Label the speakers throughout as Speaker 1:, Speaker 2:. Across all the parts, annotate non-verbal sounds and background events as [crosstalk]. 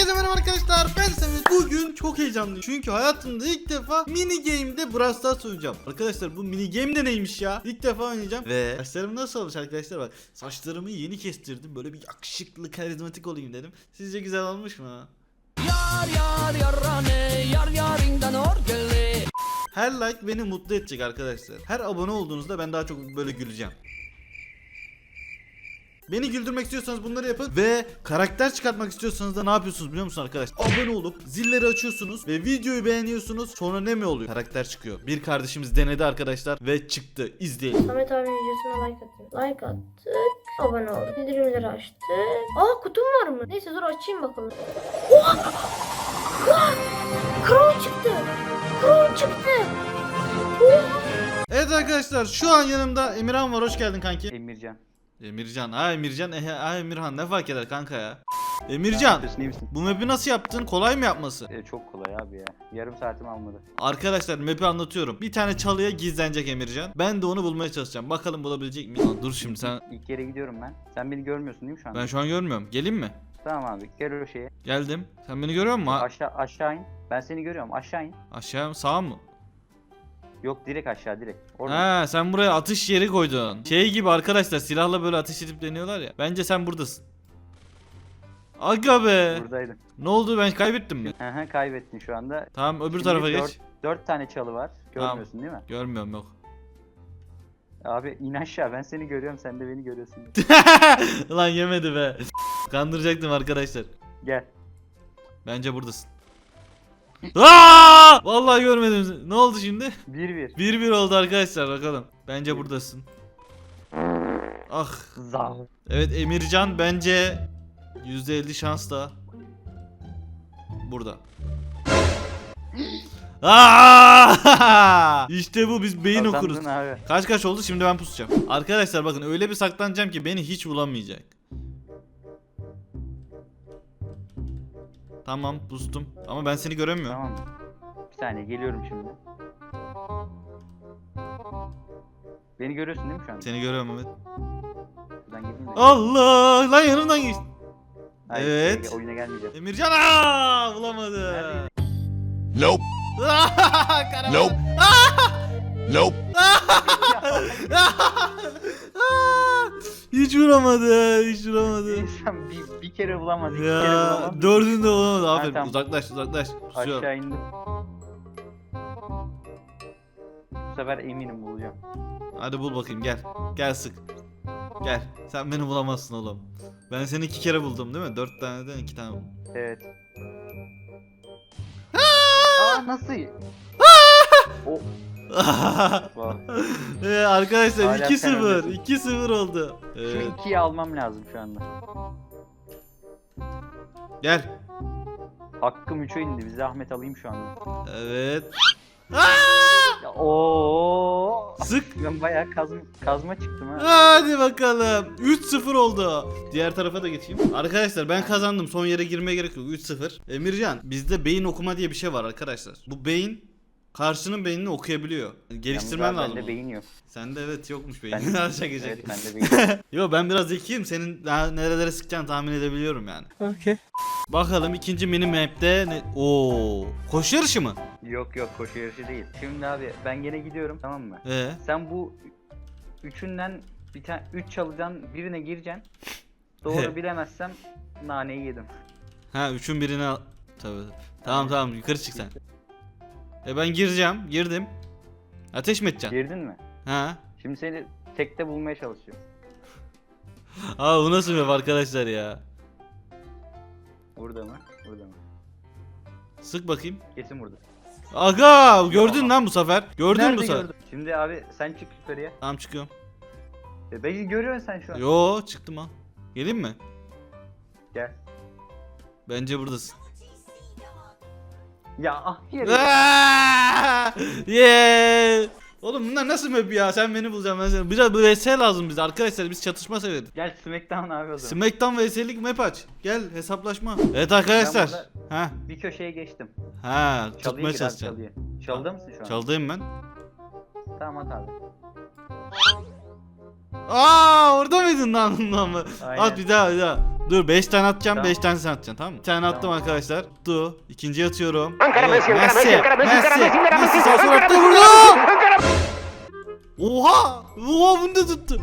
Speaker 1: Herkese merhaba arkadaşlar. Ben Samet Bugün çok heyecanlıyım. Çünkü hayatımda ilk defa mini game'de Brawl Stars oynayacağım. Arkadaşlar bu mini game de neymiş ya? İlk defa oynayacağım. Ve saçlarım nasıl olmuş arkadaşlar? Bak Saçlarımı yeni kestirdim. Böyle bir yakışıklı karizmatik olayım dedim. Sizce güzel olmuş mu?
Speaker 2: Yar yar yarane yar yarindan orgeli
Speaker 1: Her like beni mutlu edecek arkadaşlar. Her abone olduğunuzda ben daha çok böyle güleceğim Beni güldürmek istiyorsanız bunları yapın ve karakter çıkartmak istiyorsanız da ne yapıyorsunuz biliyor musunuz arkadaşlar? Abone olup zilleri açıyorsunuz ve videoyu beğeniyorsunuz. Sonra ne mi oluyor? Karakter çıkıyor. Bir kardeşimiz denedi arkadaşlar ve çıktı. İzleyin.
Speaker 3: Samet abinin videosuna like atın. Like attık. Abone olduk. Bildirimleri açtık. Aa kutum var mı? Neyse dur açayım bakalım. Oha! Oha! Crow çıktı. Crow çıktı. Oha!
Speaker 1: Evet arkadaşlar şu an yanımda Emirhan var. Hoş geldin kanki.
Speaker 4: Emircan.
Speaker 1: Emircan. Ha Emircan. Eh, ha Emirhan ne fark eder kanka ya? Emircan.
Speaker 4: Misin?
Speaker 1: Bu map'i nasıl yaptın? Kolay mı yapması?
Speaker 4: Ee, çok kolay abi ya. Yarım saatimi almadı.
Speaker 1: Arkadaşlar map'i anlatıyorum. Bir tane çalıya gizlenecek Emircan. Ben de onu bulmaya çalışacağım. Bakalım bulabilecek miyim? Lan dur şimdi sen.
Speaker 4: İlk yere gidiyorum ben. Sen beni görmüyorsun değil mi şu an?
Speaker 1: Ben şu an görmüyorum. Geleyim mi?
Speaker 4: Tamam abi. Gel o şeye.
Speaker 1: Geldim. Sen beni görüyor musun?
Speaker 4: Aşağı aşağı in. Ben seni görüyorum. Aşağı in.
Speaker 1: Aşağı mı? Sağa mı?
Speaker 4: Yok direkt aşağı direkt. Orada.
Speaker 1: Ha sen buraya atış yeri koydun. Şey gibi arkadaşlar silahla böyle ateş edip deniyorlar ya. Bence sen buradasın. Aga be.
Speaker 4: Buradaydın.
Speaker 1: Ne oldu ben kaybettim mi?
Speaker 4: Hı hı kaybettin şu anda.
Speaker 1: Tamam öbür
Speaker 4: Şimdi
Speaker 1: tarafa
Speaker 4: dört-
Speaker 1: geç.
Speaker 4: Dört tane çalı var.
Speaker 1: Tamam.
Speaker 4: Görmüyorsun değil mi?
Speaker 1: Görmüyorum yok.
Speaker 4: Abi in aşağı. Ben seni görüyorum. Sen de beni görüyorsun. [laughs]
Speaker 1: Lan yemedi be. Kandıracaktım arkadaşlar.
Speaker 4: Gel.
Speaker 1: Bence buradasın. Aa! Vallahi görmedim. Ne oldu şimdi?
Speaker 4: Bir bir.
Speaker 1: 1-1 oldu arkadaşlar bakalım. Bence buradasın. Ah.
Speaker 4: Zav.
Speaker 1: Evet Emircan bence %50 şansla burada. Aa! [laughs] İşte bu biz beyin
Speaker 4: Kazandın
Speaker 1: okuruz.
Speaker 4: abi.
Speaker 1: Kaç kaç oldu şimdi ben pusacağım. Arkadaşlar bakın öyle bir saklanacağım ki beni hiç bulamayacak. Tamam pustum ama ben seni göremiyorum.
Speaker 4: Tamam. Bir saniye geliyorum şimdi. Beni görüyorsun değil mi şu an?
Speaker 1: Seni görüyorum evet.
Speaker 4: Buradan de.
Speaker 1: Allah lan yanımdan geçti.
Speaker 4: Hayır,
Speaker 1: Evet.
Speaker 4: şey, oyuna gelmeyeceğim.
Speaker 1: Emircan aa bulamadı. [laughs]
Speaker 5: Nope. [laughs]
Speaker 1: Karaman.
Speaker 5: Nope. [laughs] Nope. [laughs]
Speaker 1: hiç vuramadı, hiç vuramadı.
Speaker 4: İnsan bir, bir kere bulamadı, iki kere
Speaker 1: Ya
Speaker 4: bulamadı.
Speaker 1: dördünü de bulamadı. Aferin.
Speaker 4: tamam.
Speaker 1: Uzaklaş, uzaklaş. Pusuyor.
Speaker 4: Aşağı indim. Bu sefer eminim bulacağım.
Speaker 1: Hadi bul bakayım gel. Gel sık. Gel. Sen beni bulamazsın oğlum. Ben seni iki kere buldum değil mi? Dört taneden iki tane buldum.
Speaker 4: Evet. Aa nasıl?
Speaker 1: Ee, arkadaşlar
Speaker 4: Hala
Speaker 1: 2-0.
Speaker 4: fenomensin.
Speaker 1: 2-0 oldu.
Speaker 4: Şu
Speaker 1: Evet.
Speaker 4: ikiyi almam lazım şu anda.
Speaker 1: Gel.
Speaker 4: Hakkım 3'e indi. Bir zahmet alayım şu anda.
Speaker 1: Evet.
Speaker 4: Ya, Oo.
Speaker 1: Sık.
Speaker 4: Ben bayağı kazma, kazma çıktım ha.
Speaker 1: Hadi bakalım. 3-0 oldu. Diğer tarafa da geçeyim. Arkadaşlar ben kazandım. Son yere girmeye gerek yok. 3-0. Emircan bizde beyin okuma diye bir şey var arkadaşlar. Bu beyin karşının beynini okuyabiliyor. Geliştirmen
Speaker 4: Yalnız abi
Speaker 1: lazım.
Speaker 4: Bende
Speaker 1: onu.
Speaker 4: beyin yok.
Speaker 1: Sende evet yokmuş beyin.
Speaker 4: Ben- [laughs]
Speaker 1: şaka şaka.
Speaker 4: Evet bende beyin yok. [laughs]
Speaker 1: Yo ben biraz zekiyim. Senin daha nerelere sıkacağını tahmin edebiliyorum yani.
Speaker 2: Okey
Speaker 1: Bakalım ikinci mini map'te ne? Oo, koşu yarışı mı?
Speaker 4: yok yok koşu yarışı değil. Şimdi abi ben gene gidiyorum tamam mı?
Speaker 1: Ee,
Speaker 4: Sen bu üçünden bir tane üç çalacaksın birine gireceksin. Doğru bilemezsem naneyi yedim.
Speaker 1: ha üçün birini al. Tabii. Tamam tamam yukarı çık sen. E ben gireceğim. Girdim. Ateş mi edeceksin?
Speaker 4: Girdin mi?
Speaker 1: Ha.
Speaker 4: Şimdi seni tekte bulmaya çalışıyorum. [laughs]
Speaker 1: Aa bu nasıl map arkadaşlar ya?
Speaker 4: Burada mı? Burada mı?
Speaker 1: Sık bakayım.
Speaker 4: Kesin burada.
Speaker 1: Aga gördün lan bu sefer. Gördün
Speaker 4: Nerede
Speaker 1: bu sefer.
Speaker 4: gördün? Şimdi abi sen çık yukarıya.
Speaker 1: Tamam çıkıyorum.
Speaker 4: E, beni görüyorsun sen şu an.
Speaker 1: Yo çıktım ha. Geleyim mi?
Speaker 4: Gel.
Speaker 1: Bence buradasın.
Speaker 4: Ya ah yere.
Speaker 1: Aa! [laughs] yeah! Oğlum bunlar nasıl map ya? Sen beni bulacaksın ben seni. Biraz bu VS lazım bize arkadaşlar. Biz çatışma severiz.
Speaker 4: Gel Smackdown abi o zaman.
Speaker 1: Smackdown VS'lik map aç. Gel hesaplaşma. Evet arkadaşlar. Ha.
Speaker 4: Bir köşeye geçtim.
Speaker 1: Ha, tutmaya çalışacağım.
Speaker 4: çalıyı. Çaldı mısın şu an?
Speaker 1: Çaldayım ben.
Speaker 4: Tamam at abi.
Speaker 1: Aa orada mıydın lan? lan?
Speaker 4: Aynen.
Speaker 1: At bir daha bir daha. Dur 5 tane atacağım
Speaker 4: Tamam.
Speaker 1: 5 tane sen atacaksın tamam mı? Bir tane attım arkadaşlar. Tuttu. İkinciyi atıyorum.
Speaker 6: Messi, Messi, Messi,
Speaker 1: sağ sol attı vurdu. Oha! Oha bunu da tuttu.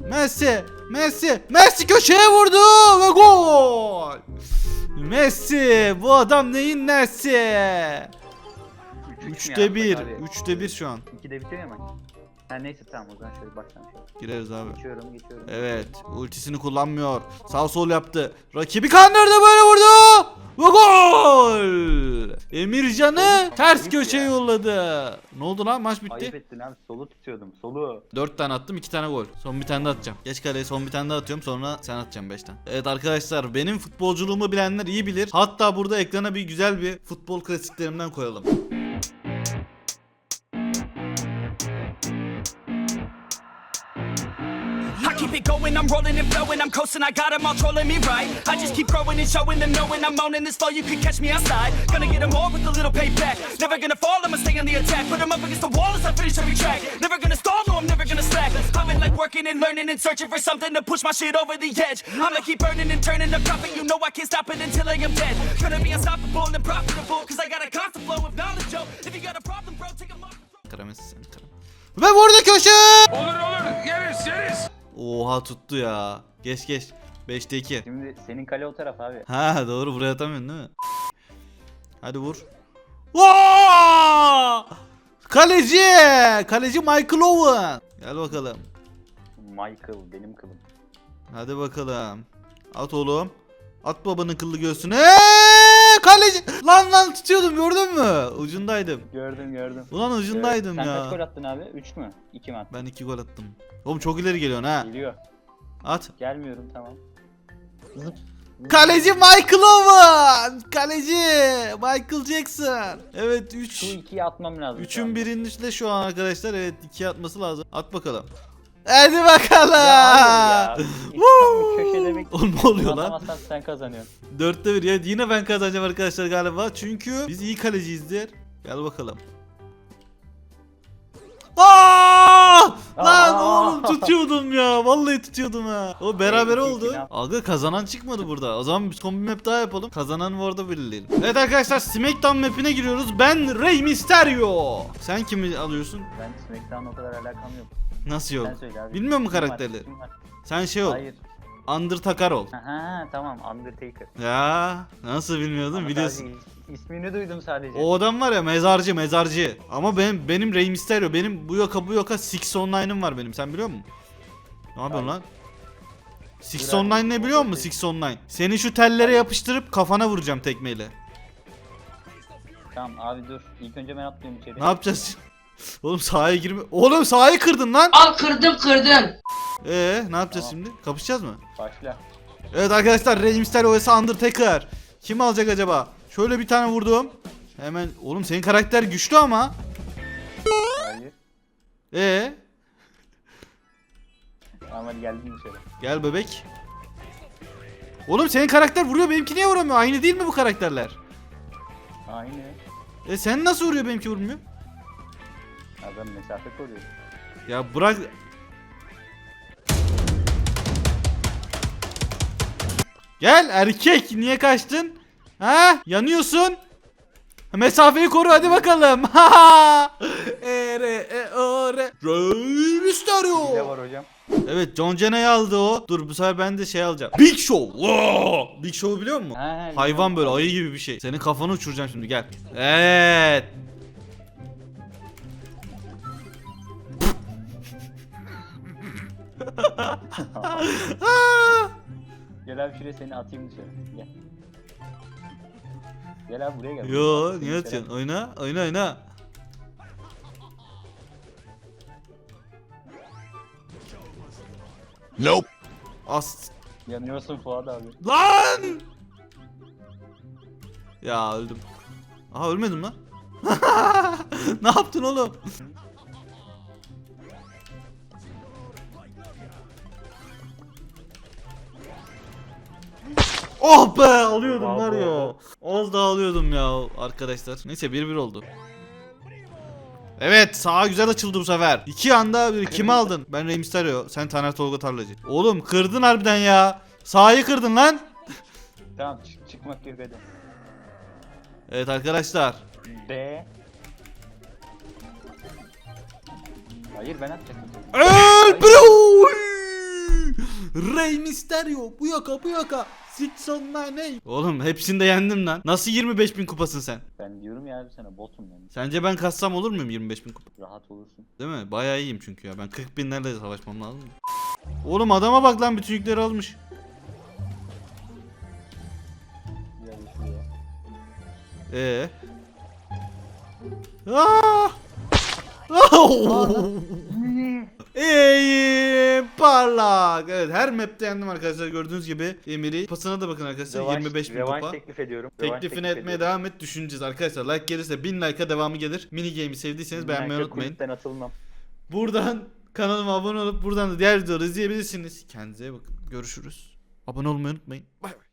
Speaker 1: Messi, Messi, Messi köşeye vurdu ve gol. Messi, bu adam neyin nesi?
Speaker 4: Üç üç mü
Speaker 1: 3'te
Speaker 4: yapsak
Speaker 1: 1,
Speaker 4: abi?
Speaker 1: 3'te 1 şu an.
Speaker 4: 2'de bitiyor ya maç. Ha neyse tamam o zaman şöyle baştan şöyle.
Speaker 1: Gireriz abi.
Speaker 4: Geçiyorum geçiyorum.
Speaker 1: Evet, ultisini kullanmıyor. Sağ sol yaptı. Rakibi kandırdı böyle vurdu. Ve gol! Emircan'ı ters
Speaker 4: ayıp
Speaker 1: köşeye yolladı. Ne oldu lan maç
Speaker 4: Ayıp
Speaker 1: bitti?
Speaker 4: ettin abi solu tutuyordum solu.
Speaker 1: 4 tane attım 2 tane gol. Son bir tane de atacağım. Geç kaleye son bir tane daha atıyorum sonra sen atacaksın 5 tane. Evet arkadaşlar benim futbolculuğumu bilenler iyi bilir. Hatta burada ekrana bir güzel bir futbol klasiklerimden koyalım.
Speaker 7: Keep it going, I'm rolling and flowing, I'm coasting, I got 'em all trolling me right. I just keep growing and showing them, knowing I'm owning this flow, you can catch me outside. Gonna get 'em all with a little payback. Never gonna fall, I'ma stay on the attack. Put 'em up against the wall as I finish every track. Never gonna stall, no, I'm never gonna slack. I've been like working and learning and searching for something to push my shit over the edge. I'ma keep burning and turning the profit, you know I can't stop it until I am dead. Gonna be unstoppable and profitable, cause I got a constant flow of knowledge, yo. If you got a problem, bro, take 'em off.
Speaker 1: Karamesi sen karam. Ve vurdu köşe!
Speaker 6: Olur olur yeriz yeriz.
Speaker 1: Oha tuttu ya. Geç geç. 5'te 2.
Speaker 4: Şimdi senin kale o taraf abi.
Speaker 1: Ha doğru buraya atamıyorsun değil mi? Hadi vur. Vaa! Kaleci! Kaleci Michael Owen. Gel bakalım.
Speaker 4: Michael benim kılım.
Speaker 1: Hadi bakalım. At oğlum. At babanın kıllı göğsüne. Kaleci. Lan lan tutuyordum gördün mü? Ucundaydım.
Speaker 4: Gördüm gördüm.
Speaker 1: Ulan ucundaydım
Speaker 4: Sen kaç gol
Speaker 1: ya.
Speaker 4: attın abi? 3 mü? 2 mi attın?
Speaker 1: Ben iki gol attım. Oğlum çok ileri geliyorsun ha.
Speaker 4: Geliyor.
Speaker 1: At.
Speaker 4: Gelmiyorum tamam.
Speaker 1: Kaleci Michael Owen. Kaleci Michael Jackson. Evet
Speaker 4: Şu
Speaker 1: 3.
Speaker 4: 2'yi atmam lazım. şu
Speaker 1: Üçün
Speaker 4: anda.
Speaker 1: birincisi şu an arkadaşlar. Evet iki atması lazım. At bakalım. Hadi bakalım.
Speaker 4: Ya ya.
Speaker 1: Oğlum ne oluyor lan?
Speaker 4: Sen kazanıyorsun.
Speaker 1: Dörtte bir ya. Yine ben kazanacağım arkadaşlar galiba. Çünkü biz iyi kaleciyizdir. Gel bakalım. Aa! Lan
Speaker 4: Aa!
Speaker 1: oğlum tutuyordum ya. Vallahi tutuyordum ha. O beraber oldu.
Speaker 4: iki,
Speaker 1: Aga kazanan çıkmadı burada. O zaman biz kombi map daha yapalım. Kazanan orada belirleyelim. Evet arkadaşlar Smackdown map'ine giriyoruz. Ben Rey Mysterio. Sen kimi alıyorsun?
Speaker 4: Ben Smackdown'la o kadar alakam yok.
Speaker 1: Nasıl yok?
Speaker 4: Sen söyle abi.
Speaker 1: Bilmiyor
Speaker 4: Kim var?
Speaker 1: karakterleri?
Speaker 4: Kim var?
Speaker 1: Sen şey ol.
Speaker 4: Hayır.
Speaker 1: Undertaker ol.
Speaker 4: Aha tamam Undertaker.
Speaker 1: Ya nasıl bilmiyordun
Speaker 4: Ama
Speaker 1: biliyorsun.
Speaker 4: sadece ismini duydum sadece.
Speaker 1: O adam var ya mezarcı mezarcı. Ama benim benim Rey Mysterio. Benim bu yoka bu yoka Six Online'ım var benim. Sen biliyor musun? Ne yapıyorsun lan? Six
Speaker 4: abi,
Speaker 1: Online ne biliyor musun? Six Online. Seni şu tellere yapıştırıp kafana vuracağım tekmeyle.
Speaker 4: Tamam abi dur. İlk önce ben atlıyorum içeri.
Speaker 1: Ne yapacağız? Oğlum sahaya girme. Oğlum sahayı kırdın lan.
Speaker 8: Al kırdım kırdım.
Speaker 1: Ee ne yapacağız
Speaker 4: Tamam.
Speaker 1: şimdi? Kapışacağız mı?
Speaker 4: Başla.
Speaker 1: Evet arkadaşlar Mysterio vs Undertaker. Kim alacak acaba? Şöyle bir tane vurdum. Hemen oğlum senin karakter güçlü ama.
Speaker 4: Hayır.
Speaker 1: Ee
Speaker 4: Tamam hadi geldim dışarı.
Speaker 1: Gel bebek. Oğlum senin karakter vuruyor benimki niye vuramıyor? Aynı değil mi bu karakterler?
Speaker 4: Aynı.
Speaker 1: E sen nasıl vuruyor benimki vurmuyor?
Speaker 4: Adam mesafe koruyor.
Speaker 1: Ya bırak. Gel erkek niye kaçtın? Ha? Yanıyorsun. Mesafeyi koru hadi bakalım. [laughs] Ere e ore. Rey Mysterio.
Speaker 4: Ne var hocam?
Speaker 1: Evet John Cena'yı aldı o. Dur bu sefer ben de şey alacağım. Big Show. Wow! Big Show'u biliyor musun?
Speaker 4: Ha, ha,
Speaker 1: Hayvan böyle ayı gibi bir şey. Senin kafanı uçuracağım şimdi gel. Evet.
Speaker 4: Gel abi şuraya seni atayım dışarı. Gel. Gel abi buraya gel.
Speaker 1: Yo niye atıyorsun? Oyna oyna oyna.
Speaker 5: Nope.
Speaker 1: As.
Speaker 4: Yanıyorsun Fuat abi.
Speaker 1: Lan! Ya öldüm. Aha ölmedim lan. [laughs] ne yaptın oğlum? Oh be alıyordum var ya. Az daha alıyordum ya arkadaşlar. Neyse 1-1 oldu. Evet sağa güzel açıldı bu sefer. İki anda bir kimi aldın? Ben Rey Mysterio. Sen Taner Tolga Tarlacı. Oğlum kırdın harbiden ya. Sağı kırdın lan.
Speaker 4: Tamam çık- çıkmak yok hadi.
Speaker 1: Evet arkadaşlar.
Speaker 4: D. Hayır ben atacaktım.
Speaker 1: El bro. Rey Mysterio. Bu yaka bu yaka. On nine. Oğlum hepsini de yendim lan. Nasıl 25 bin kupasın sen?
Speaker 4: Ben diyorum ya sana botum ben.
Speaker 1: Sence ben kassam olur muyum 25 bin kupa?
Speaker 4: Rahat olursun.
Speaker 1: Değil mi? Bayağı iyiyim çünkü ya. Ben 40 binlerle savaşmam lazım. Oğlum adama bak lan bütün yükleri almış.
Speaker 4: Gel şuraya.
Speaker 1: Ee. Aa! İyiyim parlak. Evet her map'te yendim arkadaşlar gördüğünüz gibi Emir'i. Pasına da bakın arkadaşlar
Speaker 4: Revanş-
Speaker 1: 25 bin
Speaker 4: revanş
Speaker 1: kupa.
Speaker 4: teklif ediyorum. Revanş
Speaker 1: Teklifini
Speaker 4: teklif
Speaker 1: etmeye
Speaker 4: ediyorum.
Speaker 1: devam et düşüneceğiz arkadaşlar. Like gelirse 1000 like'a devamı gelir. Mini game'i sevdiyseniz beğenmeyi unutmayın.
Speaker 4: kulüpten atılmam.
Speaker 1: Buradan kanalıma abone olup buradan da diğer videoları izleyebilirsiniz. Kendinize iyi bakın. Görüşürüz. Abone olmayı unutmayın. Bay bay.